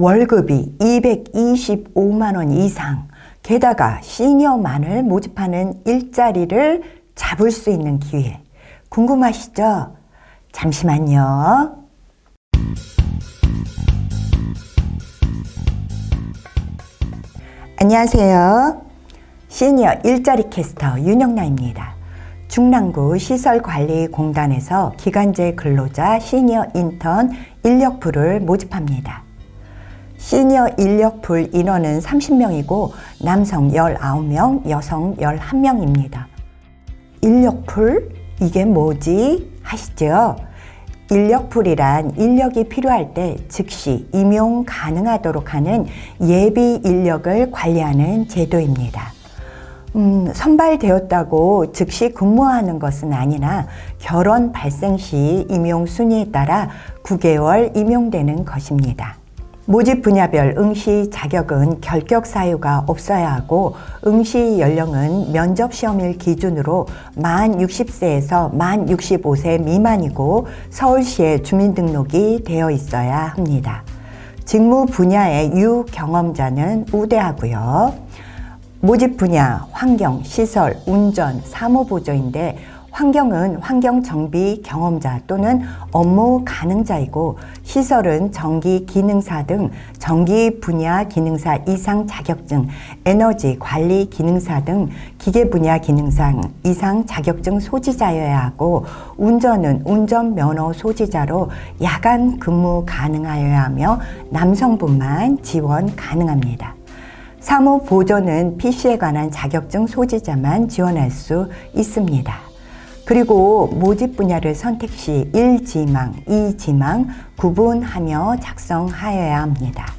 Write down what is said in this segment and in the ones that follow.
월급이 225만 원 이상, 게다가 시니어만을 모집하는 일자리를 잡을 수 있는 기회. 궁금하시죠? 잠시만요. 안녕하세요. 시니어 일자리 캐스터 윤영나입니다. 중랑구 시설관리공단에서 기간제 근로자 시니어 인턴 인력풀을 모집합니다. 시니어 인력풀 인원은 30명이고 남성 19명, 여성 11명입니다. 인력풀? 이게 뭐지? 하시죠? 인력풀이란 인력이 필요할 때 즉시 임용 가능하도록 하는 예비 인력을 관리하는 제도입니다. 음, 선발되었다고 즉시 근무하는 것은 아니나 결혼 발생 시 임용 순위에 따라 9개월 임용되는 것입니다. 모집 분야별 응시 자격은 결격 사유가 없어야 하고 응시 연령은 면접 시험일 기준으로 만 60세에서 만 65세 미만이고 서울시에 주민등록이 되어 있어야 합니다. 직무 분야의 유경험자는 우대하고요. 모집 분야, 환경, 시설, 운전, 사무보조인데 환경은 환경 정비 경험자 또는 업무 가능자이고 시설은 전기 기능사 등 전기 분야 기능사 이상 자격증, 에너지 관리 기능사 등 기계 분야 기능사 이상 자격증 소지자여야 하고 운전은 운전 면허 소지자로 야간 근무 가능하여야 하며 남성분만 지원 가능합니다. 사무 보조는 PC에 관한 자격증 소지자만 지원할 수 있습니다. 그리고 모집 분야를 선택 시 1지망, 2지망 구분하며 작성하여야 합니다.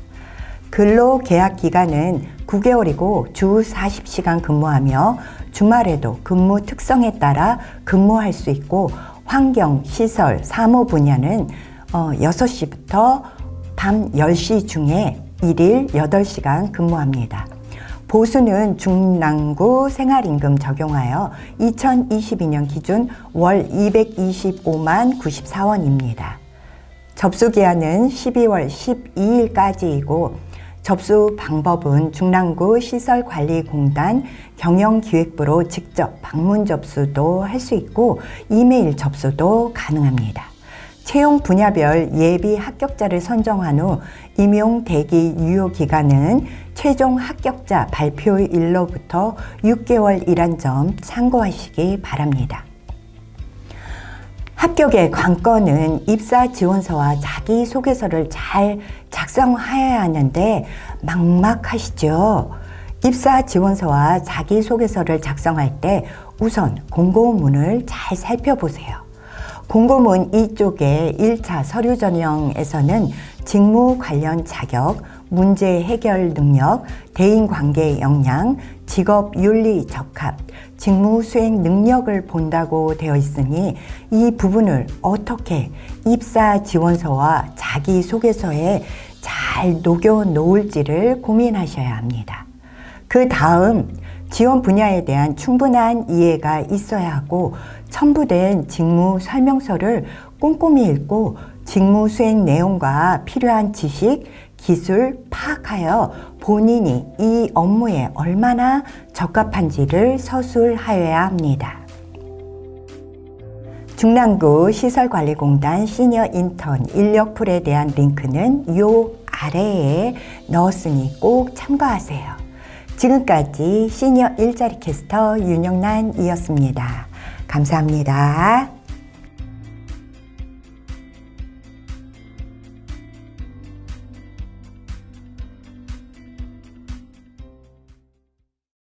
근로 계약 기간은 9개월이고 주 40시간 근무하며 주말에도 근무 특성에 따라 근무할 수 있고 환경, 시설, 사무 분야는 6시부터 밤 10시 중에 1일 8시간 근무합니다. 보수는 중랑구 생활임금 적용하여 2022년 기준 월 225만 94원입니다. 접수 기한은 12월 12일까지이고 접수 방법은 중랑구 시설관리공단 경영기획부로 직접 방문 접수도 할 수 있고 이메일 접수도 가능합니다. 채용 분야별 예비 합격자를 선정한 후 임용 대기 유효 기간은 최종 합격자 발표일로부터 6개월이란 점 참고하시기 바랍니다. 합격의 관건은 입사 지원서와 자기소개서를 잘 작성하여야 하는데 막막하시죠? 입사 지원서와 자기소개서를 작성할 때 우선 공고문을 잘 살펴보세요. 공고문 이쪽에 1차 서류 전형에서는 직무 관련 자격, 문제 해결 능력, 대인 관계 역량, 직업 윤리 적합, 직무 수행 능력을 본다고 되어 있으니 이 부분을 어떻게 입사 지원서와 자기 소개서에 잘 녹여 놓을지를 고민하셔야 합니다. 그 다음 지원 분야에 대한 충분한 이해가 있어야 하고 첨부된 직무 설명서를 꼼꼼히 읽고 직무 수행 내용과 필요한 지식, 기술 파악하여 본인이 이 업무에 얼마나 적합한지를 서술하여야 합니다. 중랑구 시설관리공단 시니어 인턴 인력풀에 대한 링크는 요 아래에 넣었으니 꼭 참고하세요. 지금까지 시니어 일자리 캐스터 윤영란이었습니다. 감사합니다.